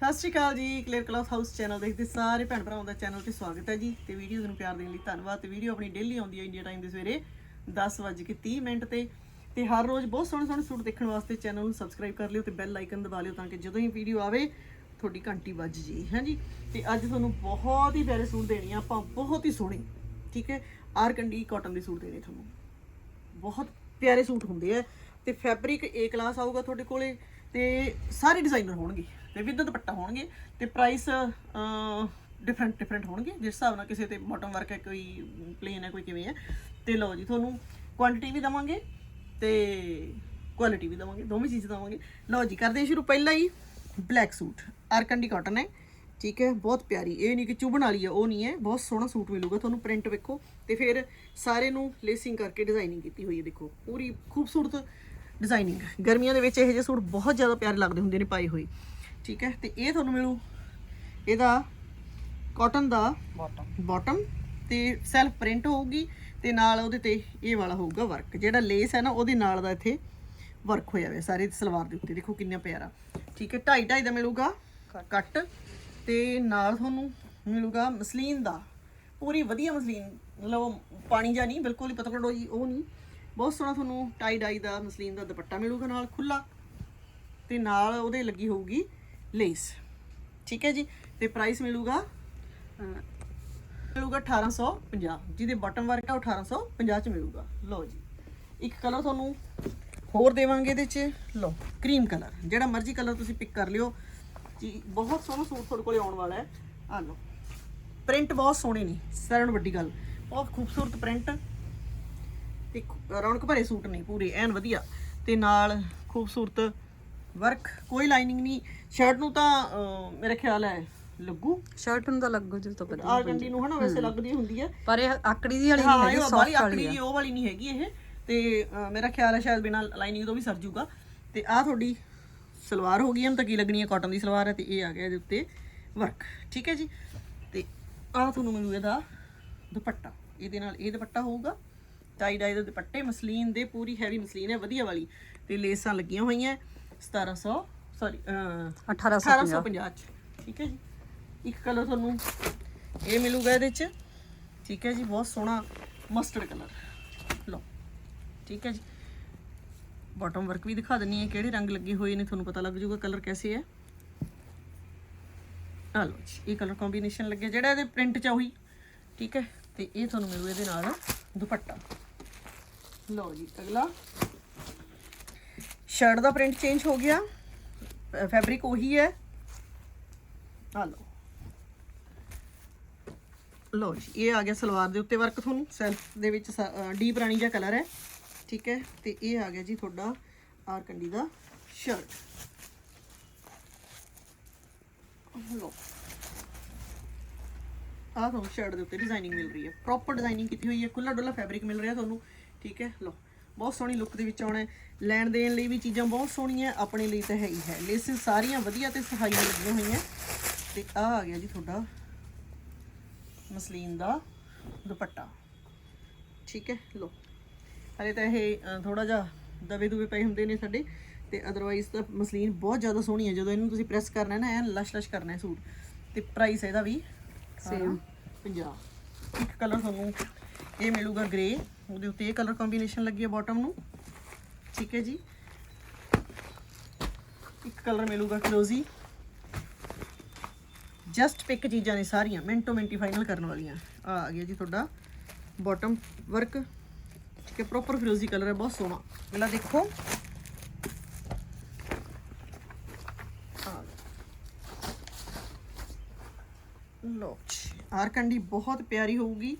ਸਤਿ ਸ਼੍ਰੀ ਅਕਾਲ ਜੀ clear cloth house channel ਦੇਖਦੇ ਸਾਰੇ ਭੈਣ ਭਰਾਵਾਂ ਦਾ ਚੈਨਲ ਤੇ ਸਵਾਗਤ ਹੈ ਜੀ ਤੇ ਵੀਡੀਓਜ਼ ਨੂੰ ਪਿਆਰ ਦੇਣ ਲਈ ਧੰਨਵਾਦ ਤੇ ਵੀਡੀਓ ਆਪਣੀ ਡੇਲੀ ਆਉਂਦੀ ਹੈ ਇੰਡੀਆ ਟਾਈਮ ਦੇ ਸਵੇਰੇ 10:30 ਮਿੰਟ ਤੇ। ਤੇ ਹਰ ਰੋਜ਼ ਬਹੁਤ ਸੋਹਣੇ ਸੋਹਣੇ ਸੂਟ ਦੇਖਣ ਵਾਸਤੇ ਚੈਨਲ ਨੂੰ ਸਬਸਕ੍ਰਾਈਬ ਕਰ ਲਿਓ ਤੇ ਬੈਲ ਆਈਕਨ ਦਬਾ ਲਿਓ ਤਾਂ ਕਿ ਜਦੋਂ ਹੀ ਵੀਡੀਓ ਆਵੇ, ਤੁਹਾਡੀ ਘੰਟੀ ਵੱਜ ਜੇ, ਹਾਂਜੀ? ਤੇ ਅੱਜ ਤੁਹਾਨੂੰ ਬਹੁਤ ਹੀ ਪਿਆਰੇ ਸੂਟ ਦੇਣੇ ਆ, ਆਪਾਂ ਬਹੁਤ ਹੀ ਸੋਹਣੇ, ਠੀਕ ਹੈ? ਆਰ ਕੰਡੀ ਕਾਟਨ ਦੇ ਸੂਟ ਦੇਣੇ ਤੁਹਾਨੂੰ। ਬਹੁਤ ਪਿਆਰੇ ਸੂਟ ਹੁੰਦੇ ਆ ਤੇ ਫੈਬਰਿਕ ਏ ਕਲਾਸ ਆਊਗਾ ਤੁਹਾਡੇ ਕੋਲੇ ਤੇ ਸਾਰੇ ਡਿਜ਼ਾਈਨਰ ਹੋਣਗੇ। ਤੇ ਵਿਦ ਦੁਪੱਟਾ ਹੋਣਗੇ ਤੇ ਪ੍ਰਾਈਸ ਡਿਫਰੈਂਟ ਡਿਫਰੈਂਟ ਹੋਣਗੇ। ਜਿਸ ਹਿਸਾਬ ਨਾਲ ਕਿਸੇ ਤੇ ਬਾਟਮ ਵਰਕ ਹੈ, ਕੋਈ ਪਲੇਨ ਹੈ, ਕੋਈ ਕਿਵੇਂ ਹੈ। ਤੇ ਲਓ ਜੀ, ਤੁਹਾਨੂੰ ਕੁਆਂਟੀਟੀ ਵੀ ਦਵਾਂਗੇ ਤੇ ਕੁਆਲਿਟੀ ਵੀ ਦਵਾਂਗੇ, ਦੋਵੇਂ ਚੀਜ਼ ਦਵਾਂਗੇ। ਲਓ ਜੀ, ਕਰਦੇ ਹਾਂ ਸ਼ੁਰੂ ਪਹਿਲਾਂ ਹੀ ਬਲੈਕ ਸੂਟ ਆਰਕੰਡੀ ਕਾਟਨ ਹੈ, ਠੀਕ ਹੈ, ਬਹੁਤ ਪਿਆਰੀ। ਇਹ ਨਹੀਂ ਕਿ ਚੁਭਣ ਵਾਲੀ ਹੈ, ਉਹ ਨਹੀਂ ਹੈ। ਬਹੁਤ ਸੋਹਣਾ ਸੂਟ ਮਿਲੂਗਾ ਤੁਹਾਨੂੰ ਪ੍ਰਿੰਟ ਵੇਖੋ। ਤੇ ਫਿਰ ਸਾਰੇ ਨੂੰ ਲੇਸਿੰਗ ਕਰਕੇ ਡਿਜ਼ਾਈਨਿੰਗ ਕੀਤੀ ਹੋਈ ਹੈ, ਦੇਖੋ। ਪੂਰੀ ਖੂਬਸੂਰਤ ਡਿਜ਼ਾਈਨਿੰਗ ਗਰਮੀਆਂ ਦੇ ਵਿੱਚ ਇਹੋ ਜਿਹੇ ਸੂਟ ਬਹੁਤ ਜ਼ਿਆਦਾ ਪਿਆਰੇ ਲੱਗਦੇ ਹੁੰਦੇ ਨੇ ਪਾਏ ਹੋਏ। ਠੀਕ ਹੈ ਤੇ ਇਹ ਤੁਹਾਨੂੰ ਮਿਲੂ ਇਹਦਾ ਕਾਟਨ ਦਾ ਬਾਟਮ ਬਾਟਮ ਤੇ ਸੈਲਫ ਪ੍ਰਿੰਟ ਹੋਊਗੀ ਤੇ ਨਾਲ ਉਹਦੇ ਤੇ ਇਹ ਵਾਲਾ ਹੋਊਗਾ ਵਰਕ ਜਿਹੜਾ ਲੇਸ ਹੈ ਨਾ ਉਹਦੇ ਨਾਲ ਦਾ ਇੱਥੇ ਵਰਕ ਹੋਇਆ ਹੋਇਆ ਸਾਰੇ ਸਲਵਾਰ ਦੇ ਉੱਤੇ ਦੇਖੋ ਕਿੰਨਾ ਪਿਆਰਾ। ਠੀਕ ਹੈ 2.5 2.5 ਦਾ ਮਿਲੂਗਾ ਕੱਟ ਤੇ ਨਾਲ ਤੁਹਾਨੂੰ ਮਿਲੂਗਾ ਮਸਲੀਨ ਦਾ ਪੂਰੀ ਵਧੀਆ ਮਸਲੀਨ ਮਤਲਬ ਪਾਣੀ ਜਾਂ ਨਹੀਂ ਬਿਲਕੁਲ ਹੀ ਪਤਲਾ ਜੀ ਉਹ ਨਹੀਂ। ਬਹੁਤ ਸੋਹਣਾ ਤੁਹਾਨੂੰ ਟਾਈ ਡਾਈ ਦਾ ਮਸਲੀਨ ਦਾ ਦੁਪੱਟਾ ਮਿਲੂਗਾ ਨਾਲ ਖੁੱਲਾ ਤੇ ਨਾਲ ਉਹਦੇ ਲੱਗੀ ਹੋਊਗੀ ਲੇਸ। ਠੀਕ ਹੈ ਜੀ? ਤੇ ਪ੍ਰਾਈਸ ਮਿਲੂਗਾ ਅਹ, ਮਿਲੂਗਾ 1850 ਜਿਹਦੇ ਬਾਟਮ ਵਰਕ ਆ ਉਹ 1850 ਚ ਮਿਲੂਗਾ। ਲਓ ਜੀ। ਇੱਕ ਕਲਰ ਤੁਹਾਨੂੰ ਹੋਰ ਦੇਵਾਂਗੇ ਇਹਦੇ ਚ। ਲਓ ਕਰੀਮ ਕਲਰ ਜਿਹੜਾ ਮਰਜ਼ੀ ਕਲਰ ਤੁਸੀਂ ਪਿਕ ਕਰ ਲਿਓ। ਜੀ ਬਹੁਤ ਸੋਹਣਾ ਸੂਟ ਤੁਹਾਡੇ ਕੋਲੇ ਆਉਣ ਵਾਲਾ ਹੈ। ਆ ਲਓ। ਪ੍ਰਿੰਟ ਬਹੁਤ ਸੋਹਣੇ ਨੇ। ਸਾਰਿਆਂ ਨੂੰ ਵੱਡੀ ਗੱਲ। ਬਹੁਤ ਖੂਬਸੂਰਤ ਪ੍ਰਿੰਟ ਤੇ ਰੌਣਕ ਭਰੇ ਸੂਟ ਨੇ ਪੂਰੇ। ਐਨ ਵਧੀਆ। ਤੇ ਨਾਲ ਖੂਬਸੂਰਤ ਵਰਕ ਕੋਈ ਲਾਈਨਿੰਗ ਨਹੀਂ। ਸ਼ਰਟ ਨੂੰ ਤਾਂ ਮੇਰਾ ਖਿਆਲ ਹੈ ਲੱਗੂ। ਸ਼ਰਟ ਨੂੰ ਤਾਂ ਲੱਗੋ ਜਦੋਂ ਤੱਕ ਆਰ ਗੰਡੀ ਨੂੰ ਹਨਾ ਵੈਸੇ ਲੱਗਦੀ ਹੁੰਦੀ ਹੈ। ਪਰ ਇਹ ਆਕੜੀ ਦੀ ਵਾਲੀ ਹਾਂ ਨਹੀਂ ਹੈਗੀ ਸੌਫਟ ਆਕੜੀ ਵਾਲੀ ਜੀ ਉਹ ਵਾਲੀ ਨਹੀਂ ਹੈਗੀ ਇਹ। ਤੇ ਮੇਰਾ ਖਿਆਲ ਹੈ ਸ਼ਾਇਦ ਬਿਨਾ ਲਾਈਨਿੰਗ ਤੋਂ ਵੀ ਸਰ ਜੂਗਾ। ਤੇ ਆਹ ਤੁਹਾਡੀ ਸਲਵਾਰ ਹੋ ਗਈ ਤਾਂ ਕੀ ਲੱਗਣੀ ਹੈ ਕਾਟਨ ਦੀ ਸਲਵਾਰ ਹੈ ਤੇ ਇਹ ਆ ਗਿਆ ਇਹਦੇ ਉੱਤੇ ਵਰਕ ਠੀਕ ਹੈ ਜੀ? ਤੇ ਆਹ ਤੁਹਾਨੂੰ ਮਿਲੂ ਇਹਦਾ ਦੁਪੱਟਾ। ਇਹਦੇ ਨਾਲ ਇਹ ਦੁਪੱਟਾ ਹੋਊਗਾ। ਟਾਈ ਡਾਈ ਦੇ ਦੁਪੱਟੇ ਮਸਲੀਨ ਦੇ ਪੂਰੀ ਹੈਵੀ ਮਸਲੀਨ ਹੈ ਵਧੀਆ ਵਾਲੀ। ਤੇ ਲੇਸਾਂ ਲੱਗੀਆਂ ਹੋਈਆਂ। 1700 ਸੌਰੀ 1850 1850 ਚ ਠੀਕ ਹੈ ਜੀ। ਇੱਕ ਕਲਰ ਤੁਹਾਨੂੰ ਇਹ ਮਿਲੂਗਾ ਇਹਦੇ ਚ ਠੀਕ ਹੈ ਜੀ ਬਹੁਤ ਸੋਹਣਾ ਮਸਟਰਡ ਕਲਰ ਲਓ ਠੀਕ ਹੈ ਜੀ। ਬਾਟਮ ਵਰਕ ਵੀ ਦਿਖਾ ਦਿੰਨੀ ਹੈ ਕਿਹੜੇ ਰੰਗ ਲੱਗੇ ਹੋਏ ਨੇ ਤੁਹਾਨੂੰ ਪਤਾ ਲੱਗ ਜਾਊਗਾ ਕਲਰ ਕੈਸੇ ਹੈ। ਆ ਲਓ ਜੀ ਇਹ ਕਲਰ ਕੰਬੀਨੇਸ਼ਨ ਲੱਗਿਆ ਜਿਹੜਾ ਇਹਦੇ ਪ੍ਰਿੰਟ ਚ ਉਹੀ ਠੀਕ ਹੈ। ਤੇ ਇਹ ਤੁਹਾਨੂੰ ਮਿਲੂ ਇਹਦੇ ਨਾਲ ਦੁਪੱਟਾ। ਲਓ ਜੀ ਅਗਲਾ। ਸ਼ਰਟ ਦਾ ਪ੍ਰਿੰਟ ਚੇਂਜ ਹੋ ਗਿਆ। ਫੈਬਰਿਕ ਉਹੀ ਹੈ। ਆ ਲਓ। ਲਓ ਜੀ, ਇਹ ਆ ਗਿਆ ਸਲਵਾਰ ਦੇ ਉੱਤੇ ਵਰਕ ਤੁਹਾਨੂੰ। ਸੈਲਫ ਦੇ ਵਿੱਚ ਡੀਪ ਰਾਣੀ ਜਿਹਾ ਕਲਰ ਹੈ। ਠੀਕ ਹੈ? ਤੇ ਇਹ ਆ ਗਿਆ ਜੀ ਤੁਹਾਡਾ ਆਰ ਕੰਡੀ ਦਾ ਸ਼ਰਟ ਲਓ। ਆਹ ਤੁਹਾਨੂੰ ਸ਼ਰਟ ਦੇ ਉੱਤੇ ਡਿਜ਼ਾਈਨਿੰਗ ਮਿਲ ਰਹੀ ਹੈ। ਪ੍ਰੋਪਰ ਡਿਜ਼ਾਈਨਿੰਗ ਕੀਤੀ ਹੋਈ ਹੈ। ਖੁੱਲਾ ਡੁੱਲਾ ਫੈਬਰਿਕ ਮਿਲ ਰਿਹਾ ਤੁਹਾਨੂੰ। ਠੀਕ ਹੈ? ਲਓ। ਬਹੁਤ ਸੋਹਣੀ ਲੁੱਕ ਦੇ ਵਿੱਚ ਆਉਣਾ ਹੈ। ਲੈਣ ਦੇਣ ਲਈ ਵੀ ਚੀਜ਼ਾਂ ਬਹੁਤ ਸੋਹਣੀਆਂ ਆਪਣੇ ਲਈ ਤਾਂ ਹੈ ਹੀ। ਹੈ ਲੇਸਿਸ ਸਾਰੀਆਂ ਵਧੀਆ ਤੇ ਨਾਲ ਲੱਗੀਆਂ ਹੋਈਆਂ। ਤੇ ਆਹ ਆ ਗਿਆ ਜੀ ਤੁਹਾਡਾ ਮਸਲੀਨ ਦਾ ਦੁਪੱਟਾ। ਠੀਕ ਹੈ ਲਓ। ਹਲੇ ਤਾਂ ਇਹ ਥੋੜਾ ਜਿਹਾ ਦਵੇ ਦੁਵੇ ਪਏ ਹੁੰਦੇ ਨੇ ਸਾਡੇ। ਤੇ ਅਦਰਵਾਈਜ਼ ਤਾਂ ਮਸਲੀਨ ਬਹੁਤ ਜ਼ਿਆਦਾ ਸੋਹਣੀ ਹੈ। ਜਦੋਂ ਇਹਨੂੰ ਤੁਸੀਂ ਪ੍ਰੈਸ ਕਰਨਾ ਹੈ ਨਾ ਐਨ ਲਸ਼ ਲਸ਼ ਕਰਨਾ ਹੈ ਸੂਟ। ਤੇ ਪ੍ਰਾਈਸ ਇਹਦਾ ਵੀ ਸੇਮ 50 ਇੱਕ ਕਲਰ ਤੁਹਾਨੂੰ ਇਹ ਮਿਲੂਗਾ ਗ੍ਰੇ ਉਹਦੇ ਉੱਤੇ ਇਹ ਕਲਰ ਕੰਬੀਨੇਸ਼ਨ ਲੱਗੀ ਹੈ ਬਾਟਮ ਨੂੰ। ਠੀਕ ਹੈ ਜੀ। ਇੱਕ ਕਲਰ ਮਿਲੂਗਾ ਫਿਰੋਜ਼ੀ ਜਸਟ ਪਿਕ ਚੀਜ਼ਾਂ ਨੇ ਸਾਰੀਆਂ ਮਿੰਟੋ ਮਿੰਟੀ ਫਾਈਨਲ ਕਰਨ ਵਾਲੀਆਂ। ਆ ਆ ਗਿਆ ਜੀ ਤੁਹਾਡਾ ਬਾਟਮ ਵਰਕ ਠੀਕ ਹੈ ਪ੍ਰੋਪਰ ਫਿਰੋਜ਼ੀ ਕਲਰ ਹੈ, ਬਹੁਤ ਸੋਹਣਾ। ਅਗਲਾ ਦੇਖੋ। ਲੋ ਆਰ ਕੰਡੀ ਬਹੁਤ ਪਿਆਰੀ ਹੋਊਗੀ।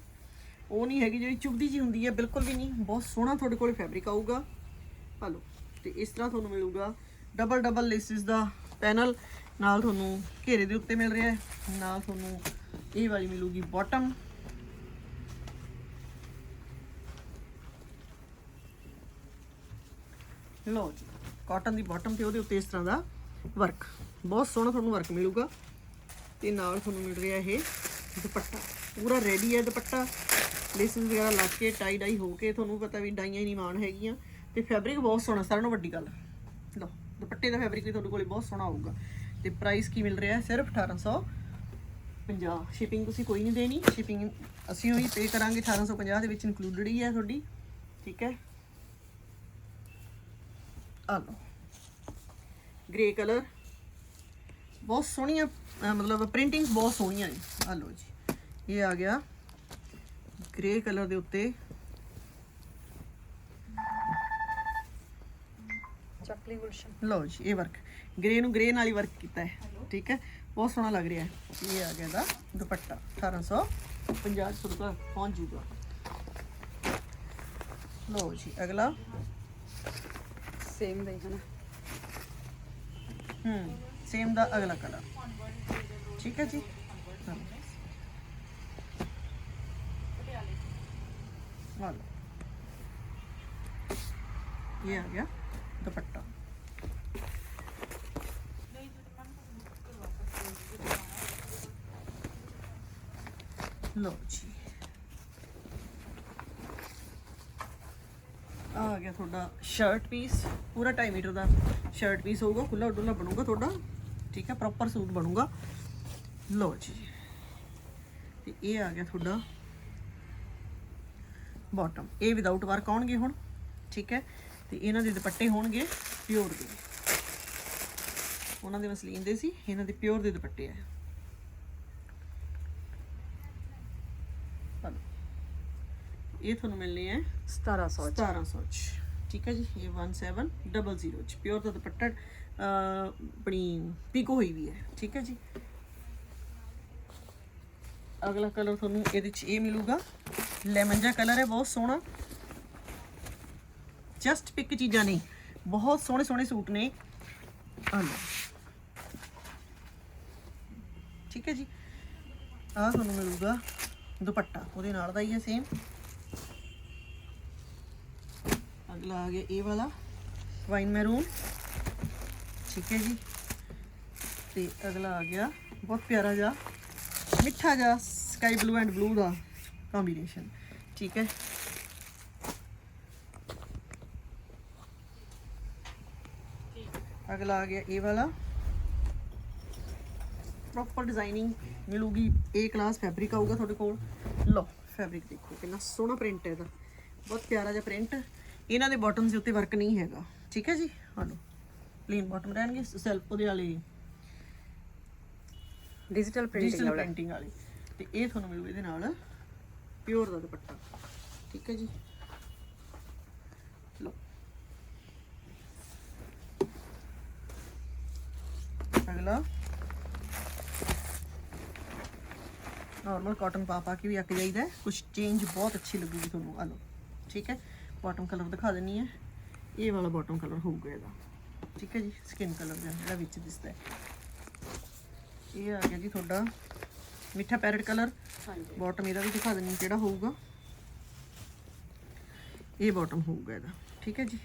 ਉਹ ਨਹੀਂ ਹੈਗੀ ਜਿਹੜੀ ਚੁਭਦੀ ਜੀ ਹੁੰਦੀ ਹੈ, ਬਿਲਕੁਲ ਵੀ ਨਹੀਂ। ਬਹੁਤ ਸੋਹਣਾ ਤੁਹਾਡੇ ਕੋਲ ਫੈਬਰਿਕ ਆਊਗਾ। ਆ ਲਓ। ਤੇ ਇਸ ਤਰ੍ਹਾਂ ਤੁਹਾਨੂੰ ਮਿਲੂਗਾ ਡਬਲ ਡਬਲ ਲੇਸਿਸ ਦਾ ਪੈਨਲ ਨਾਲ ਤੁਹਾਨੂੰ ਘੇਰੇ ਦੇ ਉੱਤੇ ਮਿਲ ਰਿਹਾ ਹੈ। ਨਾਲ ਤੁਹਾਨੂੰ ਇਹ ਵਾਲੀ ਮਿਲੂਗੀ ਬਾਟਮ ਲਓ ਜੀ ਕਾਟਨ ਦੀ ਬਾਟਮ ਤੇ ਉਹਦੇ ਉੱਤੇ ਇਸ ਤਰ੍ਹਾਂ ਦਾ ਵਰਕ ਬਹੁਤ ਸੋਹਣਾ ਤੁਹਾਨੂੰ ਵਰਕ ਮਿਲੂਗਾ। ਤੇ ਨਾਲ ਤੁਹਾਨੂੰ ਮਿਲ ਰਿਹਾ ਇਹ ਦੁਪੱਟਾ। ਪੂਰਾ ਰੈਡੀ ਹੈ ਦੁਪੱਟਾ। ਲੇਸਿਸ ਵਗੈਰਾ ਲਾ ਕੇ ਟਾਈ ਡਾਈ ਹੋ ਕੇ ਤੁਹਾਨੂੰ ਪਤਾ ਵੀ ਡਾਈਆਂ ਹੀ ਨਹੀਂ ਮਾਣ ਹੈਗੀਆਂ ਤੇ ਫੈਬਰਿਕ ਬਹੁਤ ਸੋਹਣਾ, ਸਾਰਿਆਂ ਨਾਲੋਂ ਵੱਡੀ ਗੱਲ। ਲਓ, ਦੁਪੱਟੇ ਦਾ ਫੈਬਰਿਕ ਵੀ ਤੁਹਾਡੇ ਕੋਲੇ ਬਹੁਤ ਸੋਹਣਾ ਆਊਗਾ ਤੇ ਪ੍ਰਾਈਸ ਕੀ ਮਿਲ ਰਿਹਾ ਹੈ? ਸਿਰਫ 1850 ਸ਼ਿਪਿੰਗ ਤੁਸੀਂ ਕੋਈ ਨਹੀਂ ਦੇਣੀ। ਸ਼ਿਪਿੰਗ ਅਸੀਂ ਉਹੀ ਪੇ ਕਰਾਂਗੇ। 1850 ਦੇ ਵਿੱਚ ਇਨਕਲੂਡਡ ਹੀ ਹੈ ਤੁਹਾਡੀ। ਠੀਕ ਹੈ? ਆ ਲਓ। ਗ੍ਰੇ ਕਲਰ ਬਹੁਤ ਸੋਹਣੀਆਂ ਮਤਲਬ ਪ੍ਰਿੰਟਿੰਗ ਬਹੁਤ ਸੋਹਣੀਆਂ ਨੇ। ਆ ਲਓ ਜੀ। ਇਹ ਆ ਗਿਆ। ਗ੍ਰੇ ਕਲਰ ਦੇ ਉੱਤੇ। ਚੱਕਲੀ ਗੁਲਸ਼ਨ ਲਓ ਜੀ ਇਹ ਵਰਕ ਗ੍ਰੇ ਨੂੰ ਗ੍ਰੇ ਨਾਲ ਹੀ ਵਰਕ ਕੀਤਾ ਹੈ। ਠੀਕ ਹੈ? ਬਹੁਤ ਸੋਹਣਾ ਲੱਗ ਰਿਹਾ ਹੈ। ਇਹ ਆ ਗਿਆ ਦਾ ਦੁਪੱਟਾ। 1850 ਸੌ ਰੁਪਏ ਪਹੁੰਚ ਜੂਗਾ। ਲਓ ਜੀ ਅਗਲਾ। ਸੇਮ ਦਾ ਹੀ ਹੈ ਨਾ ਹੂੰ ਸੇਮ ਦਾ ਅਗਲਾ ਕਲਰ ਠੀਕ ਹੈ ਜੀ ਹਾਂ। ਆ ਲਓ ਇਹ ਆ ਗਿਆ ਦੁਪੱਟਾ ਲਓ ਜੀ ਆਹ ਆ ਗਿਆ ਤੁਹਾਡਾ ਸ਼ਰਟ ਪੀਸ ਪੂਰਾ 2.5 ਮੀਟਰ ਦਾ ਸ਼ਰਟ ਪੀਸ ਹੋਊਗਾ ਖੁੱਲਾ ਡੁੱਲਾ ਬਣੂਗਾ ਤੁਹਾਡਾ ਠੀਕ ਹੈ ਪ੍ਰੋਪਰ ਸੂਟ ਬਣੂਗਾ। ਲਓ ਜੀ ਤੇ ਇਹ ਆ ਗਿਆ ਤੁਹਾਡਾ ਬਾਟਮ ਇਹ ਵਿਦਆਊਟ ਵਰਕ ਆਉਣਗੇ ਹੁਣ ਠੀਕ ਹੈ ਤੇ ਇਹਨਾਂ ਦੇ ਦੁਪੱਟੇ ਹੋਣਗੇ ਪਿਓਰ ਦੇ। ਉਹਨਾਂ ਦੇ ਮਸਲੀਨ ਦੇ ਸੀ ਇਹਨਾਂ ਦੇ ਪਿਓਰ ਦੇ ਦੁਪੱਟੇ ਆ। ਇਹ ਤੁਹਾਨੂੰ ਮਿਲਨੇ ਆ 1700 ਚ। 1700 ਚ। ਠੀਕ ਹੈ ਜੀ, ਇਹ 1700 ਚ। ਪਿਓਰ ਦਾ ਦੁਪੱਟਾ ਆਪਣੀ ਪੀਕੋ ਹੋਈ ਵੀ ਹੈ, ਠੀਕ ਹੈ ਜੀ। ਅਗਲਾ ਕਲਰ ਤੁਹਾਨੂੰ ਇਹਦੇ ਚ ਇਹ ਮਿਲੂਗਾ। ਲੈਮਨ ਜਿਹਾ ਕਲਰ ਹੈ, ਬਹੁਤ ਸੋਹਣਾ। ਜਸਟ ਪਿਕ ਚੀਜ਼ਾਂ ਨਹੀਂ ਬਹੁਤ ਸੋਹਣੇ ਸੋਹਣੇ ਸੂਟ ਨੇ। ਆ ਲਓ। ਠੀਕ ਹੈ ਜੀ। ਆਹ ਤੁਹਾਨੂੰ ਮਿਲੂਗਾ ਦੁਪੱਟਾ। ਉਹਦੇ ਨਾਲ ਦਾ ਹੀ ਹੈ ਸੇਮ ਅਗਲਾ ਆ ਗਿਆ ਇਹ ਵਾਲਾ ਵਾਈਨ ਮੈਰੂਨ ਠੀਕ ਹੈ ਜੀ ਤੇ ਅਗਲਾ ਆ ਗਿਆ ਬਹੁਤ ਪਿਆਰਾ ਜਿਹਾ ਮਿੱਠਾ ਜਿਹਾ ਸਕਾਈ ਬਲੂ ਐਂਡ ਬਲੂ ਦਾ ਕੰਬੀਨੇਸ਼ਨ ਠੀਕ ਹੈ ਅਗਲਾ ਆ ਗਿਆ ਇਹ ਵਾਲਾ ਪ੍ਰੋਪਰ ਡਿਜ਼ਾਈਨਿੰਗ ਮਿਲੂਗੀ A ਕਲਾਸ ਫੈਬਰਿਕ ਆਊਗਾ ਤੁਹਾਡੇ ਕੋਲ ਲਓ ਫੈਬਰਿਕ ਦੇਖੋ ਕਿੰਨਾ ਸੋਹਣਾ ਪ੍ਰਿੰਟ ਹੈ ਇਹਦਾ ਬਹੁਤ ਪਿਆਰਾ ਜਿਹਾ ਪ੍ਰਿੰਟ ਇਹਨਾਂ ਦੇ ਬਾਟਮਸ ਦੇ ਉੱਤੇ ਵਰਕ ਨਹੀਂ ਹੈਗਾ। ਠੀਕ ਹੈ ਜੀ? ਹਾਂ ਲਓ ਪਲੇਨ ਬਾਟਮ ਰਹਿਣਗੇ ਸੈਲਫ ਉਹਦੇ ਵਾਲੇ ਡਿਜੀਟਲ ਪ੍ਰਿੰਟਿੰਗ ਵਾਲਾ। ਪ੍ਰਿੰਟਿੰਗ ਵਾਲੀ। ਤੇ ਇਹ ਤੁਹਾਨੂੰ ਮਿਲੂ ਇਹਦੇ ਨਾਲ ਪਿਓਰ ਦਾ ਦੁਪੱਟਾ। ਠੀਕ ਹੈ ਜੀ? ਅਗਲਾ। ਨਾਰਮਲ ਕਾਟਨ ਪਾ ਪਾ ਕੇ ਵੀ ਅੱਕ ਜਾਈਦਾ ਕੁਝ ਚੇਂਜ ਬਹੁਤ ਅੱਛੀ ਲੱਗੂਗੀ ਤੁਹਾਨੂੰ। ਆ ਠੀਕ ਹੈ? ਬਾਟਮ ਕਲਰ ਦਿਖਾ ਦਿੰਨੀ ਹੈ। ਇਹ ਵਾਲਾ ਬਾਟਮ ਕਲਰ ਹੋਊਗਾ ਇਹਦਾ। ਠੀਕ ਹੈ ਜੀ? ਸਕਿਨ ਕਲਰ ਦਾ ਜਿਹੜਾ ਵਿੱਚ ਦਿਸਦਾ ਹੈ। ਇਹ ਆ ਗਿਆ ਜੀ ਤੁਹਾਡਾ ਮਿੱਠਾ ਪੈਰਟ ਕਲਰ ਹਾਂਜੀ। ਬਾਟਮ ਇਹਦਾ ਵੀ ਦਿਖਾ ਦਿੰਨੀ ਕਿਹੜਾ ਹੋਊਗਾ। ਇਹ ਬਾਟਮ ਹੋਊਗਾ ਇਹਦਾ। ਠੀਕ ਹੈ ਜੀ?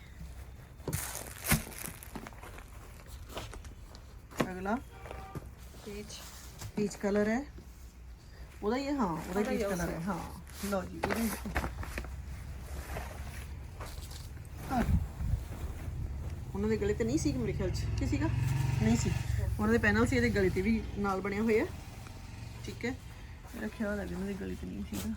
ਅਗਲਾ। ਪੀਚ ਪੀਚ ਕਲਰ ਹੈ। ਉਹਦਾ ਹੀ ਹੈ ਉਹਦਾ ਪੀਚ ਕਲਰ ਹੈ ਹਾਂ ਲਓ ਜੀ ਇਹਦੇ ਆਹ ਲਓ। ਉਹਨਾਂ ਦੇ ਗਲੇ ਤੇ ਨਹੀਂ ਸੀ ਮੇਰੇ ਖਿਆਲ ਚ। ਕੀ ਸੀਗਾ? ਨਹੀਂ ਸੀ। ਉਹਨਾਂ ਦੇ ਪੈਨਲ ਸੀ ਇਹਦੇ ਗਲੇ ਤੇ ਵੀ ਨਾਲ ਬਣੇ ਹੋਏ ਆ ਠੀਕ ਹੈ। ਮੇਰਾ ਖਿਆਲ ਹੈ ਵੀ ਉਹਨਾਂ ਦੇ ਗਲੇ ਤੇ ਨਹੀਂ ਸੀਗਾ।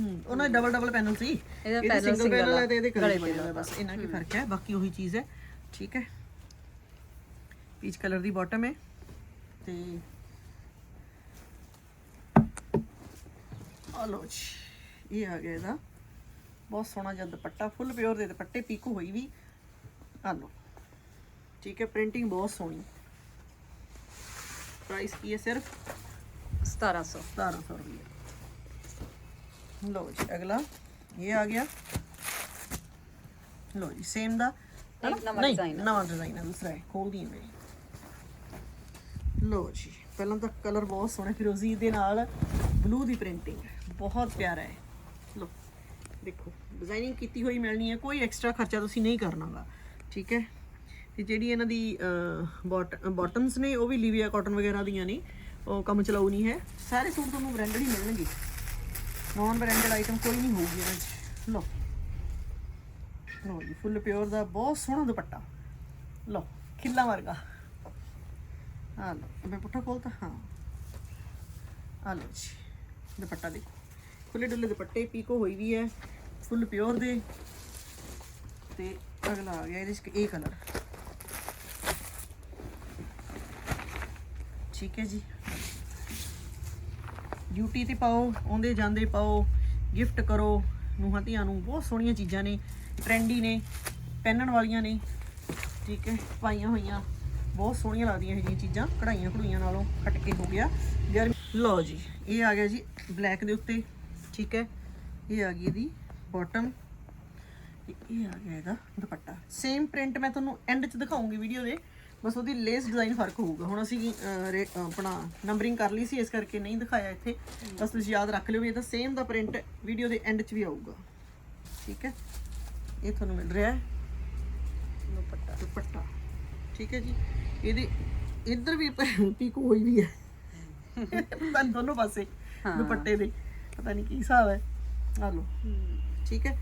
ਹੂੰ ਉਹਨਾਂ ਦੇ ਡਬਲ ਡਬਲ ਪੈਨਲ ਸੀ। ਇਹਦਾ single panel ਆ, ਹੈ ਤੇ ਇਹਦੇ ਗਲੇ ਤੇ ਬਸ ਇੰਨਾ ਕੀ ਫ਼ਰਕ ਹੈ? ਬਾਕੀ ਉਹੀ ਚੀਜ਼ ਹੈ। ਠੀਕ ਹੈ। ਪੀਚ ਕਲਰ ਦੀ ਬਾਟਮ ਹੈ। ਤੇ ਆ ਲੋ ਜੀ ਇਹ ਆ ਗਿਆ ਇਹਦਾ। ਬਹੁਤ ਸੋਹਣਾ ਜਿਹਾ ਦੁਪੱਟਾ ਫੁੱਲ ਪਿਓਰ ਦੇ ਦੁਪੱਟੇ ਪੀਕੋ ਹੋਈ ਵੀ। ਆ ਲੋ ਠੀਕ ਹੈ ਪ੍ਰਿੰਟਿੰਗ ਬਹੁਤ ਸੋਹਣੀ। ਪ੍ਰਾਈਸ ਕੀ ਹੈ ਸਿਰਫ? 1700 1700 ਰੁਪਏ ਲੋ ਜੀ ਅਗਲਾ। ਇਹ ਆ ਗਿਆ। ਲੋ ਜੀ ਸੇਮ ਦਾ। ਨਵਾਂ। ਨਵਾਂ ਡਿਜ਼ਾਈਨ ਹੈ ਦੂਸਰਾ ਹੈ। ਖੋਲਦੀ ਹਾਂ ਮੈਂ। ਲੋ ਜੀ ਪਹਿਲਾਂ ਤਾਂ ਕਲਰ ਬਹੁਤ ਸੋਹਣਾ ਫਿਰੋਜ਼ੀ ਦੇ ਨਾਲ ਬਲੂ ਦੀ ਪ੍ਰਿੰਟਿੰਗ ਬਹੁਤ ਪਿਆਰਾ ਹੈ। ਲੋ ਦੇਖੋ ਡਿਜ਼ਾਈਨਿੰਗ ਕੀਤੀ ਹੋਈ ਮਿਲਣੀ ਹੈ, ਕੋਈ ਐਕਸਟਰਾ ਖਰਚਾ ਤੁਸੀਂ ਨਹੀਂ ਕਰਨਾਗਾ, ਠੀਕ ਹੈ? ਤੇ ਜਿਹੜੀ ਇਹਨਾਂ ਦੀ ਬਾਟਮਸ ਨੇ, ਉਹ ਵੀ ਲਿਵੀਆ ਕਾਟਨ ਵਗੈਰਾ ਦੀਆਂ ਨੇ, ਉਹ ਕੰਮ ਚਲਾਉ ਨਹੀਂ ਹੈ। ਸਾਰੇ ਸੂਟ ਤੁਹਾਨੂੰ ਬ੍ਰਾਂਡਡ ਹੀ ਮਿਲਣਗੇ। ਨੌਨ ਬ੍ਰਾਂਡਡ ਆਈਟਮ ਕੋਈ ਨਹੀਂ ਹੋਊਗੀ ਇਹਨਾਂ 'ਚ। ਲੋ ਲੋ ਜੀ ਫੁੱਲ ਪਿਓਰ ਦਾ ਬਹੁਤ ਸੋਹਣਾ ਦੁਪੱਟਾ। ਲਓ, ਖਿੱਲਾ ਵਰਗਾ। ਹਾਂ ਲਓ, ਮੈਂ ਪੁੱਠਾ ਖੋਲਤਾ? ਹਾਂ। ਆ ਲਓ ਜੀ, ਦੁਪੱਟਾ ਦੇਖੋ। ਖੁੱਲੇ ਡੁੱਲੇ ਦੁਪੱਟੇ ਪੀਕੋ ਹੋਈ ਵੀ ਹੈ, ਫੁੱਲ ਪਿਓਰ ਦੇ। ਤੇ ਅਗਲਾ ਆ ਗਿਆ ਇਹਦੇ ਚ ਇਹ ਕਲਰ ਠੀਕ ਹੈ ਜੀ। ਡਿਊਟੀ ਤੇ ਪਾਓ, ਆਉਂਦੇ ਜਾਂਦੇ ਪਾਓ ਗਿਫਟ ਕਰੋ। ਨੂੰਹਾਂ ਧੀਆਂ ਨੂੰ ਬਹੁਤ ਸੋਹਣੀਆਂ ਚੀਜ਼ਾਂ ਨੇ ਟ੍ਰੈਂਡੀ ਨੇ, ਪਹਿਨਣ ਵਾਲੀਆਂ ਨੇ। ਠੀਕ ਹੈ, ਪਾਈਆਂ ਹੋਈਆਂ। ਬਹੁਤ ਸੋਹਣੀਆਂ ਲੱਗਦੀਆਂ ਇਹ ਜਿਹੀਆਂ ਚੀਜ਼ਾਂ ਕਢਾਈਆਂ ਕਢੂਈਆਂ ਨਾਲੋਂ ਹਟ ਕੇ ਹੋ ਗਿਆ। ਗਰਮੀ ਲਓ ਜੀ, ਇਹ ਆ ਗਿਆ ਜੀ ਬਲੈਕ ਦੇ ਉੱਤੇ। ਠੀਕ ਹੈ। ਇਹ ਆ ਗਈ ਇਹਦੀ ਬਾਟਮ ਇਹ ਆ ਗਿਆ ਇਹਦਾ ਦੁਪੱਟਾ। ਸੇਮ ਪ੍ਰਿੰਟ ਮੈਂ ਤੁਹਾਨੂੰ ਐਂਡ 'ਚ ਦਿਖਾਉਂਗੀ ਵੀਡੀਓ ਦੇ। ਬਸ ਉਹਦੀ ਲੇਸ ਡਿਜ਼ਾਈਨ ਫ਼ਰਕ ਹੋਊਗਾ। ਹੁਣ ਅਸੀਂ ਆਪਣਾ ਨੰਬਰਿੰਗ ਕਰ ਲਈ ਸੀ ਇਸ ਕਰਕੇ ਨਹੀਂ ਦਿਖਾਇਆ ਇੱਥੇ। ਬਸ ਤੁਸੀਂ ਯਾਦ ਰੱਖ ਲਿਓ ਵੀ ਇਹਦਾ ਸੇਮ ਦਾ ਪ੍ਰਿੰਟ ਵੀਡੀਓ ਦੇ ਐਂਡ 'ਚ ਵੀ ਆਊਗਾ। ਠੀਕ ਹੈ। ਇਹ ਤੁਹਾਨੂੰ ਮਿਲ ਰਿਹਾ ਹੈ। ਦੁਪੱਟਾ। ਦੁਪੱਟਾ। ਠੀਕ ਹੈ ਜੀ। ਇਹਦੇ ਇੱਧਰ ਵੀ ਪੀਕ ਹੋਈ ਵੀ ਹੈ। ਦੋਨੋਂ ਪਾਸੇ। ਦੁਪੱਟੇ ਦੇ। ਪਤਾ ਨਹੀਂ ਕੀ ਹਿਸਾਬ ਹੈ। ਆ ਲਓ। ਠੀਕ ਹੈ?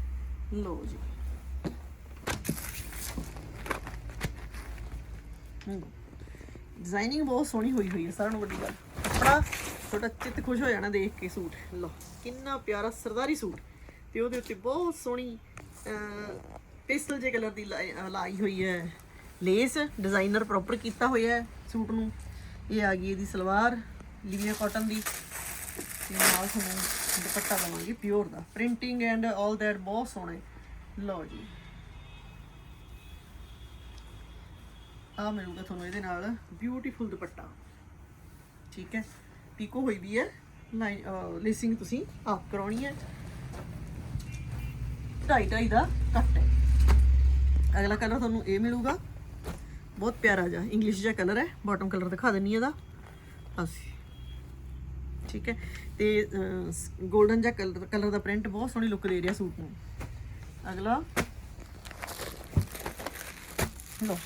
ਲਓ ਜੀ। ਡਿਜ਼ਾਈਨਿੰਗ ਬਹੁਤ ਸੋਹਣੀ ਹੋਈ ਹੋਈ ਹੈ, ਸਾਰਿਆਂ ਨੂੰ ਵੱਡੀ ਗੱਲ। ਆਪਣਾ ਤੁਹਾਡਾ ਚਿੱਤ ਖੁਸ਼ ਹੋ ਜਾਣਾ ਦੇਖ ਕੇ ਸੂਟ। ਲਓ, ਕਿੰਨਾ ਪਿਆਰਾ ਸਰਦਾਰੀ ਸੂਟ। ਤੇ ਉਹਦੇ ਉੱਤੇ ਬਹੁਤ ਸੋਹਣੀ ਪਿਸਟਲ ਜੇ ਕਲਰ ਦੀ ਲਾਈ ਲਾਈ ਹੋਈ ਹੈ। ਲੇਸ ਡਿਜ਼ਾਈਨਰ ਪ੍ਰੋਪਰ ਕੀਤਾ ਹੋਇਆ ਹੈ ਸੂਟ ਨੂੰ। ਇਹ ਆ ਗਈ ਇਹਦੀ ਸਲਵਾਰ ਲਿਵੀਆ ਕਾਟਨ ਦੀ। ਨਾਲ ਤੁਹਾਨੂੰ ਦੁਪੱਟਾ ਦਵਾਂਗੇ ਪਿਓਰ ਦਾ। ਪ੍ਰਿੰਟਿੰਗ ਐਂਡ ਆਲ ਦੈਟ ਬਹੁਤ ਸੋਹਣੇ। ਲਓ ਜੀ। ਆ ਮਿਲੂਗਾ ਤੁਹਾਨੂੰ ਇਹਦੇ ਨਾਲ ਬਿਊਟੀਫੁਲ ਦੁਪੱਟਾ। ਠੀਕ ਹੈ? ਪੀਕੋ ਹੋਈ ਵੀ ਹੈ। ਲਾਈਨ ਲੇਸਿੰਗ ਤੁਸੀਂ ਆਪ ਕਰਾਉਣੀ ਹੈ। ਢਾਈ ਢਾਈ ਦਾ ਕੱਟ ਹੈ। ਅਗਲਾ ਕਲਰ ਤੁਹਾਨੂੰ ਇਹ ਮਿਲੂਗਾ। ਬਹੁਤ ਪਿਆਰਾ ਜਿਹਾ। ਇੰਗਲਿਸ਼ ਜਿਹਾ ਕਲਰ ਹੈ। ਬਾਟਮ ਕਲਰ ਦਿਖਾ ਦਿੰਨੀ ਇਹਦਾ। ਅਸੀਂ ਠੀਕ ਹੈ? ਤੇ 골ਡਨ ਜਿਹਾ ਕਲਰ ਕਲਰ ਦਾ ਪ੍ਰਿੰਟ ਬਹੁਤ ਸੋਹਣੀ ਲੁੱਕ ਦੇ ਰਿਹਾ ਸੂਟ ਨੂੰ। ਅਗਲਾ। ਲੋ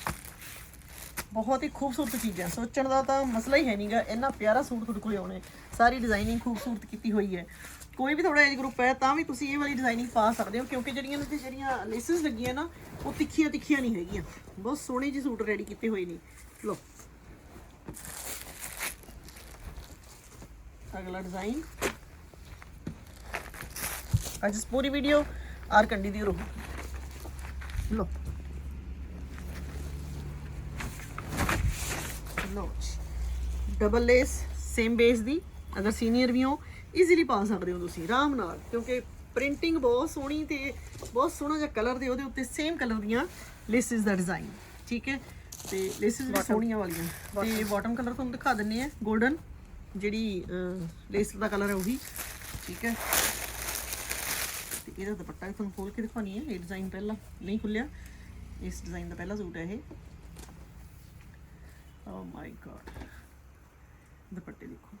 ਬਹੁਤ ਹੀ ਖੂਬਸੂਰਤ ਚੀਜ਼ਾਂ। ਸੋਚਣ ਦਾ ਤਾਂ ਮਸਲਾ ਹੀ ਹੈ ਨਹੀਂਗਾ ਇੰਨਾ ਪਿਆਰਾ ਸੂਟ ਤੁਹਾਡੇ ਕੋਲ ਆਉਣੇ ਸਾਰੀ ਡਿਜ਼ਾਈਨਿੰਗ ਖੂਬਸੂਰਤ ਕੀਤੀ ਹੋਈ ਹੈ। ਕੋਈ ਵੀ ਤੁਹਾਡਾ ਏਜ ਗਰੁੱਪ ਹੈ, ਤਾਂ ਵੀ ਤੁਸੀਂ ਇਹ ਵਾਲੀ ਡਿਜ਼ਾਈਨਿੰਗ ਪਾ ਸਕਦੇ ਹੋ, ਕਿਉਂਕਿ ਜਿਹੜੀਆਂ ਇਹਨਾਂ ਤੇ ਜਿਹੜੀਆਂ ਲੇਸਸ ਲੱਗੀਆਂ ਨਾ, ਉਹ ਤਿੱਖੀਆਂ ਤਿੱਖੀਆਂ ਨਹੀਂ ਹੈਗੀਆਂ। ਬਹੁਤ ਸੋਹਣੇ ਜਿਹੇ ਸੂਟ ਰੈਡੀ ਕੀਤੇ ਹੋਏ ਨੇ। ਲੋ ਅਗਲਾ ਡਿਜ਼ਾਈਨ ਅੱਜ ਇਸ ਪੂਰੀ ਵੀਡੀਓ ਆਰ ਕੰਡੀ ਦੀ ਰਹੂ। ਲੋ ਲੋ ਡਬਲ ਲੇਸ ਸੇਮ ਬੇਸ ਦੀ। ਅਗਰ ਸੀਨੀਅਰ ਵੀ ਹੋ ਈਜ਼ੀਲੀ ਪਾ ਸਕਦੇ ਹੋ ਤੁਸੀਂ ਆਰਾਮ ਨਾਲ। ਕਿਉਂਕਿ ਪ੍ਰਿੰਟਿੰਗ ਬਹੁਤ ਸੋਹਣੀ ਤੇ ਬਹੁਤ ਸੋਹਣਾ ਜਿਹਾ ਕਲਰ ਦੇ ਉਹਦੇ ਉੱਤੇ ਸੇਮ ਕਲਰ ਦੀਆਂ ਲੇਸਿਸ ਦਾ ਡਿਜ਼ਾਈਨ ਠੀਕ ਹੈ? ਤੇ ਲੇਸਿਸ ਵੀ ਸੋਹਣੀਆਂ ਵਾਲੀਆਂ। ਤੇ ਬਾਟਮ ਕਲਰ ਤੁਹਾਨੂੰ ਦਿਖਾ ਦਿੰਨੇ ਆ 골ਡਨ ਜਿਹੜੀ ਲੇਸਰ ਦਾ ਕਲਰ ਹੈ ਉਹੀ, ਠੀਕ ਹੈ? ਤੇ ਇਹਦਾ ਦੁਪੱਟਾ ਵੀ ਤੁਹਾਨੂੰ ਖੋਲ ਕੇ ਦਿਖਾਉਣੀ ਹੈ, ਇਹ ਡਿਜ਼ਾਈਨ ਪਹਿਲਾਂ ਨਹੀਂ ਖੁੱਲਿਆ। ਇਸ ਡਿਜ਼ਾਈਨ ਦਾ ਪਹਿਲਾ ਸੂਟ ਹੈ ਇਹ। ਓ ਮਾਈ ਗॉड ਦੁਪੱਟੇ ਦੇਖੋ।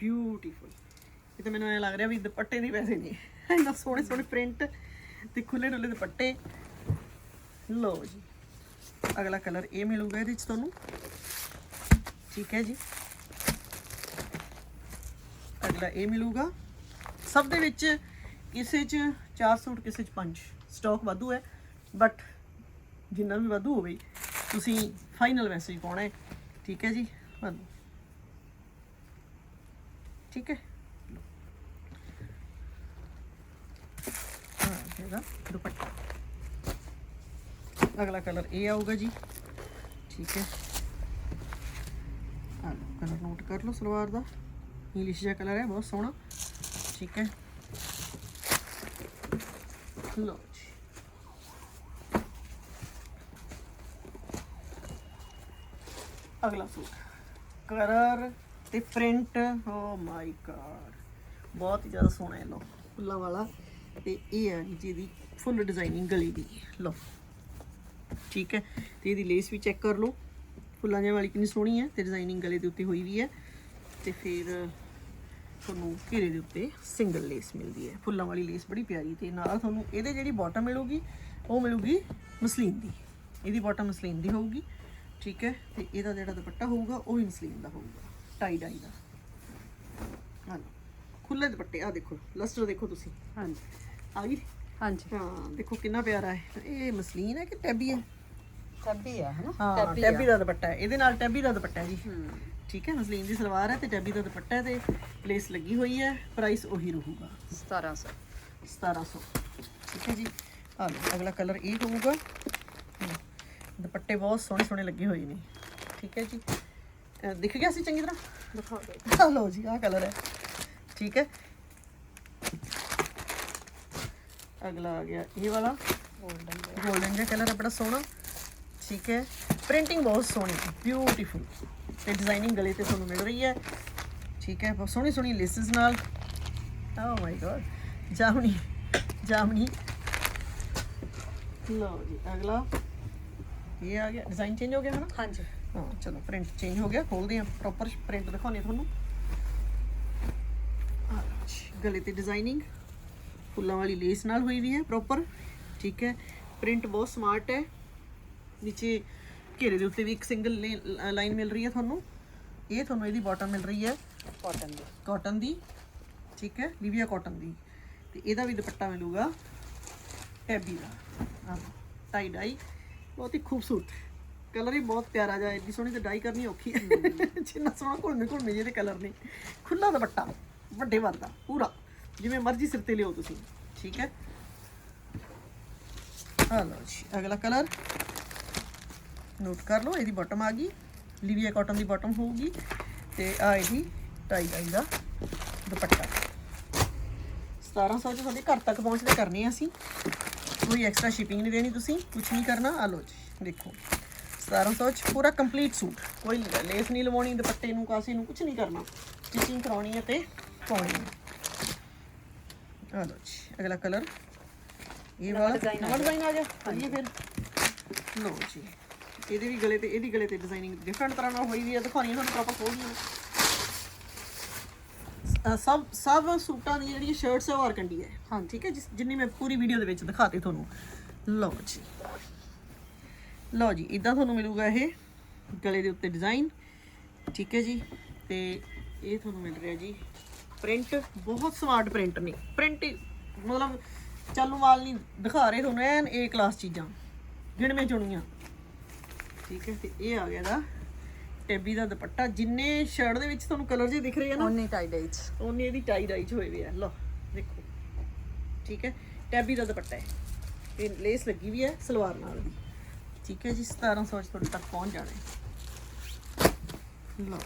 ਬਿਊਟੀਫੁਲ ਇਹ ਤਾਂ ਮੈਨੂੰ ਐ ਲੱਗ ਰਿਹਾ ਵੀ ਦੁਪੱਟੇ ਦੇ ਪੈਸੇ ਨਹੀਂ। ਇੰਨਾ ਸੋਹਣੇ ਸੋਹਣੇ ਪ੍ਰਿੰਟ ਤੇ ਖੁੱਲੇ ਡੁੱਲੇ ਦੁਪੱਟੇ। ਲਓ ਜੀ। ਅਗਲਾ ਕਲਰ ਇਹ ਮਿਲੂਗਾ ਇਹਦੇ ਵਿੱਚ ਤੁਹਾਨੂੰ। ਠੀਕ ਹੈ ਜੀ। ਅਗਲਾ ਇਹ ਮਿਲੂਗਾ। ਸਭ ਦੇ ਵਿੱਚ ਕਿਸੇ 'ਚ 4 ਸੂਟ, ਕਿਸੇ 'ਚ 5 ਸਟਾਕ ਵਾਧੂ ਹੈ ਬਟ ਜਿੰਨਾ ਵੀ ਵਾਧੂ ਹੋਵੇ, ਤੁਸੀਂ ਫਾਈਨਲ ਮੈਸੇਜ ਪਾਉਣਾ ਹੈ। ਠੀਕ ਹੈ ਜੀ? ਵਾਧੂ। ਠੀਕ ਹੈ? ਹਾਂ ਇਹਦਾ ਦੁਪੱਟਾ। ਅਗਲਾ ਕਲਰ ਇਹ ਆਊਗਾ ਜੀ। ਠੀਕ ਹੈ? ਆ ਲਓ ਕਲਰ ਨੋਟ ਕਰ ਲਓ ਸਲਵਾਰ ਦਾ। ਇੰਗਲਿਸ਼ ਜਿਹਾ ਕਲਰ ਹੈ, ਬਹੁਤ ਸੋਹਣਾ। ਠੀਕ ਹੈ। ਲਓ ਜੀ। ਅਗਲਾ ਸੂਟ। ਕਲਰ ਤੇ ਪ੍ਰਿੰਟ ਓ ਮਾਈ ਗॉड ਬਹੁਤ ਹੀ ਜ਼ਿਆਦਾ ਸੋਹਣਾ ਹੈ ਲੋ ਫੁੱਲਾਂ ਵਾਲਾ। ਤੇ ਇਹ ਹੈ ਜੀ ਇਹਦੀ ਫੁੱਲ ਡਿਜ਼ਾਈਨਿੰਗ ਗਲੀ ਦੀ ਲੋ ਠੀਕ ਹੈ। ਤੇ ਇਹਦੀ ਲੇਸ ਵੀ ਚੈੱਕ ਕਰ ਲਓ। ਫੁੱਲਾਂ ਜਿਹੀ ਵਾਲੀ ਕਿੰਨੀ ਸੋਹਣੀ ਹੈ ਤੇ ਡਿਜ਼ਾਈਨਿੰਗ ਗਲੇ ਦੇ ਉੱਤੇ ਹੋਈ ਵੀ ਹੈ। ਤੇ ਫਿਰ ਤੁਹਾਨੂੰ ਘੇਰੇ ਦੇ ਉੱਤੇ ਸਿੰਗਲ ਲੇਸ ਮਿਲਦੀ ਹੈ। ਫੁੱਲਾਂ ਵਾਲੀ ਲੇਸ ਬੜੀ ਪਿਆਰੀ ਤੇ ਨਾਲ ਤੁਹਾਨੂੰ ਇਹਦੇ ਜਿਹੜੀ ਬਾਟਮ ਮਿਲੂਗੀ ਉਹ ਮਿਲੂਗੀ ਮਸਲੀਨ ਦੀ। ਇਹਦੀ ਬਾਟਮ ਮਸਲੀਨ ਦੀ ਹੋਊਗੀ ਠੀਕ ਹੈ? ਤੇ ਇਹਦਾ ਜਿਹੜਾ ਦੁਪੱਟਾ ਹੋਊਗਾ ਉਹ ਵੀ ਮਸਲੀਨ ਦਾ ਹੋਊਗਾ ਟਾਈ ਡਾਈ ਦਾ। ਹਾਂ ਖੁੱਲੇ ਦੁਪੱਟੇ ਆ ਦੇਖੋ ਲਸਟਰ ਦੇਖੋ ਤੁਸੀਂ। ਹਾਂਜੀ। ਆ ਗਈ ਹਾਂਜੀ। ਹਾਂ ਦੇਖੋ ਕਿੰਨਾ ਪਿਆਰਾ ਹੈ। ਇਹ ਮਸਲੀਨ ਹੈ ਕਿ ਟੈਬੀ ਹੈ? ਟੱਬੀ ਆ ਹਨਾ? ਹਾਂ ਟੈਬੀ ਦਾ ਦੁਪੱਟਾ ਹੈ। ਇਹਦੇ ਨਾਲ ਟੈਬੀ ਦਾ ਦੁਪੱਟਾ ਹੈ ਜੀ। ਹੂੰ। ਠੀਕ ਹੈ ਮਸਲੀਨ ਦੀ ਸਲਵਾਰ ਹੈ ਤੇ ਟੈਬੀ ਦਾ ਦੁਪੱਟਾ ਹੈ ਤੇ ਪਲੇਸ ਲੱਗੀ ਹੋਈ ਹੈ। ਪ੍ਰਾਈਸ ਉਹੀ ਰਹੂਗਾ। 1700 1700 ਠੀਕ ਹੈ ਜੀ। ਆ ਲਓ ਅਗਲਾ ਕਲਰ ਇਹ ਹੋਊਗਾ। ਹਮ, ਦੁਪੱਟੇ ਬਹੁਤ ਸੋਹਣੇ ਸੋਹਣੇ ਲੱਗੇ ਹੋਏ ਨੇ। ਠੀਕ ਹੈ ਜੀ। ਅਹ ਦਿਖ ਗਿਆ ਸੀ ਚੰਗੀ ਤਰ੍ਹਾਂ? ਦਿਖਾਓ ਆ ਲਓ ਜੀ ਆਹ ਕਲਰ ਹੈ। ਠੀਕ ਹੈ। ਅਗਲਾ ਆ ਗਿਆ ਇਹ ਵਾਲਾ। 골ਡਨ 골ਡਨ ਜਿਹਾ ਕਲਰ ਹੈ ਬੜਾ ਸੋਹਣਾ। ਠੀਕ ਹੈ ਪ੍ਰਿੰਟਿੰਗ ਬਹੁਤ ਸੋਹਣੀ ਬਿਊਟੀਫੁਲ ਤੇ ਡਿਜ਼ਾਈਨਿੰਗ ਗਲੇ ਤੇ ਤੁਹਾਨੂੰ ਮਿਲ ਰਹੀ ਹੈ ਠੀਕ ਹੈ ਬਹੁਤ ਸੋਹਣੀ ਸੋਹਣੀ ਲੇਸਿਸ ਨਾਲ ਓ ਮਾਈ ਗॉड ਜਾਮਨੀ ਜਾਮਨੀ ਲਓ ਜੀ ਅਗਲਾ ਇਹ ਆ ਗਿਆ ਡਿਜ਼ਾਈਨ ਚੇਂਜ ਹੋ ਗਿਆ ਹੈ ਨਾ ਹਾਂਜੀ ਹਾਂ ਚਲੋ ਪ੍ਰਿੰਟ ਚੇਂਜ ਹੋ ਗਿਆ ਖੋਲਦੇ ਹਾਂ ਪ੍ਰੋਪਰ ਪ੍ਰਿੰਟ ਦਿਖਾਉਣੀ ਤੁਹਾਨੂੰ ਆਹ ਲਓ ਜੀ, ਗਲੇ ਤੇ ਡਿਜ਼ਾਈਨਿੰਗ ਫੁੱਲਾਂ ਵਾਲੀ ਲੇਸ ਨਾਲ ਹੋਈ ਵੀ ਹੈ ਪ੍ਰੋਪਰ ਠੀਕ ਹੈ ਪ੍ਰਿੰਟ ਬਹੁਤ ਸਮਾਰਟ ਹੈ ਨੀਚੇ ਘੇਰੇ ਦੇ ਉੱਤੇ ਵੀ ਇੱਕ ਸਿੰਗਲ ਲਾਈਨ ਮਿਲ ਰਹੀ ਹੈ ਤੁਹਾਨੂੰ। ਇਹ ਤੁਹਾਨੂੰ ਇਹਦੀ ਬਾਟਮ ਮਿਲ ਰਹੀ ਹੈ। ਕਾਟਨ ਦੀ। ਕਾਟਨ ਦੀ। ਠੀਕ ਹੈ ਲਿਵੀਆ ਕਾਟਨ ਦੀ। ਤੇ ਇਹਦਾ ਵੀ ਦੁਪੱਟਾ ਮਿਲੂਗਾ। ਟੈਬੀ ਦਾ। ਆਹ ਟਾਈ ਡਾਈ ਬਹੁਤ ਹੀ ਖੂਬਸੂਰਤ। ਕਲਰ ਹੀ ਬਹੁਤ ਪਿਆਰਾ ਜਿਹਾ ਇੰਨੀ ਸੋਹਣੀ ਤੇ ਡਾਈ ਕਰਨੀ ਔਖੀ ਹੈ। ਜਿੰਨਾ ਸੋਹਣਾ ਘੁਲਮੇ ਘੁਲਮੇ ਜਿਹੇ ਦੇ ਕਲਰ ਨੇ। ਖੁੱਲਾ ਦੁਪੱਟਾ ਵੱਡੇ ਵਰਦਾ ਪੂਰਾ। ਜਿਵੇਂ ਮਰਜ਼ੀ ਸਿਰ ਤੇ ਲਿਓ ਤੁਸੀਂ। ਠੀਕ ਹੈ। ਆ ਲਓ ਜੀ ਅਗਲਾ ਕਲਰ ਨੋਟ ਕਰ ਲਓ ਇਹਦੀ ਬਾਟਮ ਆ ਗਈ ਲਿਵੀਆ ਕਾਟਨ ਦੀ ਬਾਟਮ ਹੋਊਗੀ ਤੇ ਆ ਇਹਦੀ ਟਾਈ ਡਾਈ ਦਾ ਦੁਪੱਟਾ। 1700 ਚ ਤੁਹਾਡੇ ਘਰ ਤੱਕ ਪਹੁੰਚਦੇ ਕਰਨੇ ਆ ਅਸੀਂ। ਕੋਈ ਐਕਸਟਰਾ ਸ਼ਿਪਿੰਗ ਨਹੀਂ ਦੇਣੀ ਤੁਸੀਂ ਕੁਝ ਨਹੀਂ ਕਰਨਾ ਆ ਲਓ ਜੀ ਦੇਖੋ। 1700 ਚ ਪੂਰਾ ਕੰਪਲੀਟ ਸੂਟ ਕੋਈ ਲੇਸ ਨਹੀਂ ਲਵਾਉਣੀ ਦੁਪੱਟੇ ਨੂੰ ਕਾਸੇ ਨੂੰ ਕੁਝ ਨਹੀਂ ਕਰਨਾ। ਸਟਿਚਿੰਗ ਕਰਾਉਣੀ ਹੈ ਤੇ ਪਾਉਣੀ ਹੈ ਆ ਲਓ ਜੀ ਅਗਲਾ ਕਲਰ ਇਹ ਵਾਲਾ ਨਵਾਂ ਡਿਜ਼ਾਈਨ ਆ ਗਿਆ। ਹਾਂਜੀ। ਫਿਰ। ਲਓ ਜੀ। ਇਹਦੇ ਵੀ ਗਲੇ ਤੇ, ਇਹਦੀ ਗਲੇ ਤੇ ਡਿਜ਼ਾਈਨਿੰਗ ਡਿਫਰੈਂਟ ਤਰ੍ਹਾਂ ਨਾਲ ਹੋਈ ਵੀ ਹੈ ਦਿਖਾਉਣੀ ਤੁਹਾਨੂੰ ਪ੍ਰੋਪਰ ਖੋਲ੍ਹਦੀ ਹਾਂ ਸਭ ਸਭ ਸੂਟਾਂ ਦੀ ਜਿਹੜੀ ਸ਼ਰਟਸ ਹੈ ਉਹ ਹੈ ਹਾਂ, ਠੀਕ ਹੈ ਜਿਸ- ਜਿੰਨੀ ਮੈਂ ਪੂਰੀ ਵੀਡੀਓ ਦੇ ਵਿੱਚ ਦਿਖਾਤੇ ਤੁਹਾਨੂੰ। ਲਓ ਜੀ। ਲਓ ਜੀ ਇਦਾਂ ਤੁਹਾਨੂੰ ਮਿਲੂਗਾ ਇਹ ਗਲੇ ਦੇ ਉੱਤੇ ਡਿਜ਼ਾਈਨ ਠੀਕ ਹੈ ਜੀ, ਤੇ ਇਹ ਤੁਹਾਨੂੰ ਮਿਲ ਰਿਹਾ ਜੀ ਪ੍ਰਿੰਟ ਬਹੁਤ ਸਮਾਰਟ ਪ੍ਰਿੰਟ ਨੇ। ਪ੍ਰਿੰਟ ਮਤਲਬ ਚਾਲੂ ਮਾਲ ਨਹੀਂ ਦਿਖਾ ਰਹੇ ਤੁਹਾਨੂੰ, ਐਨ ਏ ਕਲਾਸ ਚੀਜ਼ਾਂ। ਗਿਣਵੇਂ ਚੁਣੀਆਂ। ਠੀਕ ਹੈ ਤੇ ਇਹ ਆ ਗਿਆ ਦਾ ਟੈਬੀ ਦਾ ਦੁਪੱਟਾ। ਜਿੰਨੇ ਸ਼ਰਟ ਦੇ ਵਿੱਚ ਤੁਹਾਨੂੰ ਕਲਰ ਜੇ ਦਿਖ ਰਹੇ ਆ ਨਾ ਓਨੀ ਟਾਈ ਡੇਜ ਉਹਨੇ ਇਹਦੀ ਟਾਈ ਡਾਈ ਚ ਹੋਏ ਵੇ ਆ। ਲਓ ਦੇਖੋ। ਠੀਕ ਹੈ ਟੈਬੀ ਦਾ ਦੁਪੱਟਾ ਹੈ। ਤੇ ਲੇਸ ਲੱਗੀ ਵੀ ਹੈ ਸਲਵਾਰ ਨਾਲ ਵੀ। ਠੀਕ ਹੈ ਜੀ 1700 ਚ ਤੁਹਾਡੇ ਤੱਕ ਪਹੁੰਚ ਜਾਣਾ ਹੈ। ਲਓ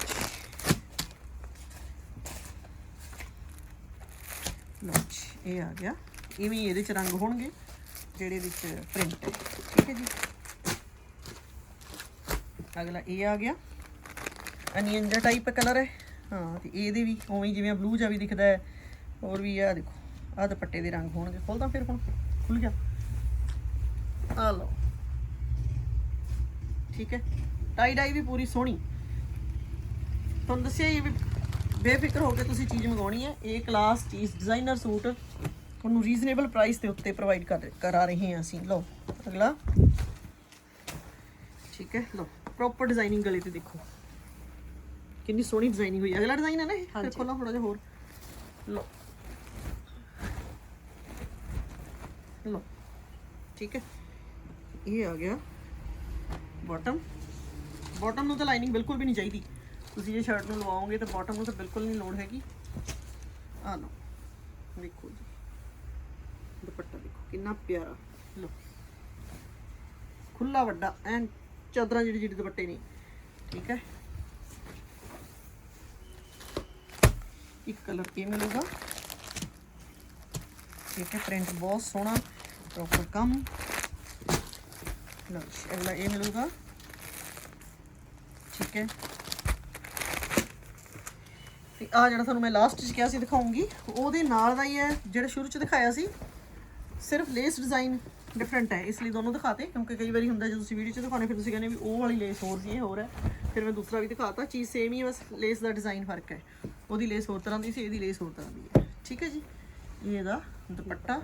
ਲਓ ਇਹ ਆ ਗਿਆ। ਇਵੇਂ ਇਹਦੇ ਚ ਰੰਗ ਹੋਣਗੇ ਜਿਹੜੇ ਵਿੱਚ ਪ੍ਰਿੰਟ ਹੈ। ਠੀਕ ਹੈ ਜੀ। ਅਗਲਾ ਇਹ ਆ ਗਿਆ। ਅਨੀਅਨ ਜਿਹਾ ਟਾਈਪ ਕਲਰ ਹੈ। ਹਾਂ, ਤੇ ਇਹਦੇ ਵੀ ਉਵੇਂ ਜਿਵੇਂ ਬਲੂ ਜਿਹਾ ਵੀ ਦਿਖਦਾ ਹੈ। ਹੋਰ ਵੀ ਆ ਦੇਖੋ, ਆਹ ਦੁਪੱਟੇ ਦੇ ਰੰਗ ਹੋਣਗੇ। ਖੋਲਦਾ ਫਿਰ ਹੁਣ, ਖੁੱਲ ਗਿਆ। ਆ ਲਓ। ਠੀਕ ਹੈ। ਟਾਈ ਡਾਈ ਵੀ ਪੂਰੀ ਸੋਹਣੀ। ਤੁਹਾਨੂੰ ਦੱਸਿਆ ਇਹ ਵੀ ਬੇਫਿਕਰ ਹੋ ਕੇ ਤੁਸੀਂ ਚੀਜ਼ ਮੰਗਾਉਣੀ ਹੈ। ਇਹ ਕਲਾਸ ਚੀਜ਼ ਡਿਜ਼ਾਈਨਰ ਸੂਟ। ਤੁਹਾਨੂੰ ਰੀਜ਼ਨੇਬਲ ਪ੍ਰਾਈਸ ਦੇ ਉੱਤੇ ਪ੍ਰੋਵਾਈਡ ਕਰ ਕਰਾ ਰਹੇ ਹਾਂ ਅਸੀਂ। ਲਓ, ਅਗਲਾ। ਠੀਕ ਹੈ, ਲਓ। ਪ੍ਰੋਪਰ ਡਿਜ਼ਾਈਨਿੰਗ ਗਲੇ ਤੇ ਦੇਖੋ ਕਿੰਨੀ ਸੋਹਣੀ ਡਿਜ਼ਾਈਨਿੰਗ ਹੋਈ ਹੈ ਅਗਲਾ ਡਿਜ਼ਾਈਨ ਹੈ ਨਾ ਇਹ ਹਾਂਜੀ। ਦੇਖੋ ਨਾ ਥੋੜਾ ਜਿਹਾ ਹੋਰ ਲਓ ਲਓ ਠੀਕ ਹੈ ਇਹ ਆ ਗਿਆ ਬਾਟਮ ਬਾਟਮ ਨੂੰ ਤਾਂ ਲਾਈਨਿੰਗ ਬਿਲਕੁਲ ਵੀ ਨਹੀਂ ਚਾਹੀਦੀ ਤੁਸੀਂ ਜੇ ਸ਼ਰਟ ਨੂੰ ਲਵਾਓਗੇ ਤਾਂ ਬਾਟਮ ਨੂੰ ਤਾਂ ਬਿਲਕੁਲ ਨਹੀਂ ਲੋੜ ਹੈਗੀ ਆ ਲਓ ਦੇਖੋ ਜੀ ਦੁਪੱਟਾ ਦੇਖੋ ਕਿੰਨਾ ਪਿਆਰਾ ਲਓ ਖੁੱਲਾ ਵੱਡਾ ਐਨ ਚਾਦਰਾਂ ਜਿਹੜੀ ਜਿਹੜੀ ਦੁਪੱਟੇ ਨੇ। ਠੀਕ ਹੈ? ਇੱਕ ਕਲਰ ਇਹ ਮਿਲੂਗਾ। ਠੀਕ ਹੈ ਪ੍ਰਿੰਟ ਬਹੁਤ ਸੋਹਣਾ ਪ੍ਰੋਪਰ ਕੰਮ। ਲਓ ਅਗਲਾ ਇਹ ਮਿਲੂਗਾ। ਠੀਕ ਹੈ। ਤੇ ਆ ਜਿਹੜਾ ਤੁਹਾਨੂੰ ਮੈਂ ਲਾਸਟ 'ਚ ਕਿਹਾ ਸੀ ਦਿਖਾਉਂਗੀ, ਉਹਦੇ ਨਾਲ ਦਾ ਹੀ ਹੈ, ਜਿਹੜਾ ਸ਼ੁਰੂ 'ਚ ਦਿਖਾਇਆ ਸੀ, ਸਿਰਫ ਲੇਸ ਡਿਜ਼ਾਈਨ ਡਿਫਰੈਂਟ ਹੈ। ਇਸ ਲਈ ਦੋਨੋਂ ਦਿਖਾਤੇ ਕਿਉਂਕਿ ਕਈ ਵਾਰੀ ਹੁੰਦਾ ਜਦੋਂ ਤੁਸੀਂ ਵੀਡੀਓ 'ਚ ਦਿਖਾਉਣੇ ਫਿਰ ਤੁਸੀਂ ਕਹਿੰਦੇ ਵੀ ਉਹ ਵਾਲੀ ਲੇਸ ਹੋਰ ਸੀ ਇਹ ਹੋਰ ਹੈ। ਫਿਰ ਮੈਂ ਦੂਸਰਾ ਵੀ ਦਿਖਾਤਾ ਚੀਜ਼ ਸੇਮ ਹੀ ਹੈ ਬਸ ਲੇਸ ਦਾ ਡਿਜ਼ਾਈਨ ਫ਼ਰਕ ਹੈ। ਉਹਦੀ ਲੇਸ ਹੋਰ ਤਰ੍ਹਾਂ ਦੀ ਸੀ ਇਹਦੀ ਲੇਸ ਹੋਰ ਤਰ੍ਹਾਂ ਦੀ ਹੈ। ਠੀਕ ਹੈ ਜੀ? ਇਹ ਇਹਦਾ ਦੁਪੱਟਾ।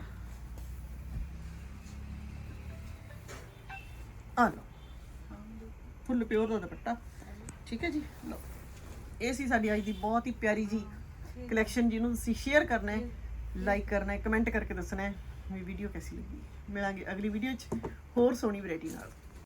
ਆ ਲਓ। ਫੁੱਲ ਪਿਓਰ ਦਾ ਦੁਪੱਟਾ। ਠੀਕ ਹੈ ਜੀ? ਲਓ। ਇਹ ਸੀ ਸਾਡੀ ਅੱਜ ਦੀ ਬਹੁਤ ਹੀ ਪਿਆਰੀ ਜੀ ਕਲੈਕਸ਼ਨ ਜਿਹਨੂੰ ਤੁਸੀਂ ਸ਼ੇਅਰ ਕਰਨਾ ਹੈ ਲਾਈਕ ਕਰਨਾ ਹੈ ਕਮੈਂਟ ਕਰਕੇ ਦੱਸਣਾ ਹੈ ਵੀ ਵੀਡੀਓ ਕੈਸੀ ਲੱਗੀ। ਮਿਲਾਂਗੇ ਅਗਲੀ ਵੀਡੀਓ 'ਚ ਹੋਰ ਸੋਹਣੀ ਵੈਰਾਈਟੀ ਨਾਲ।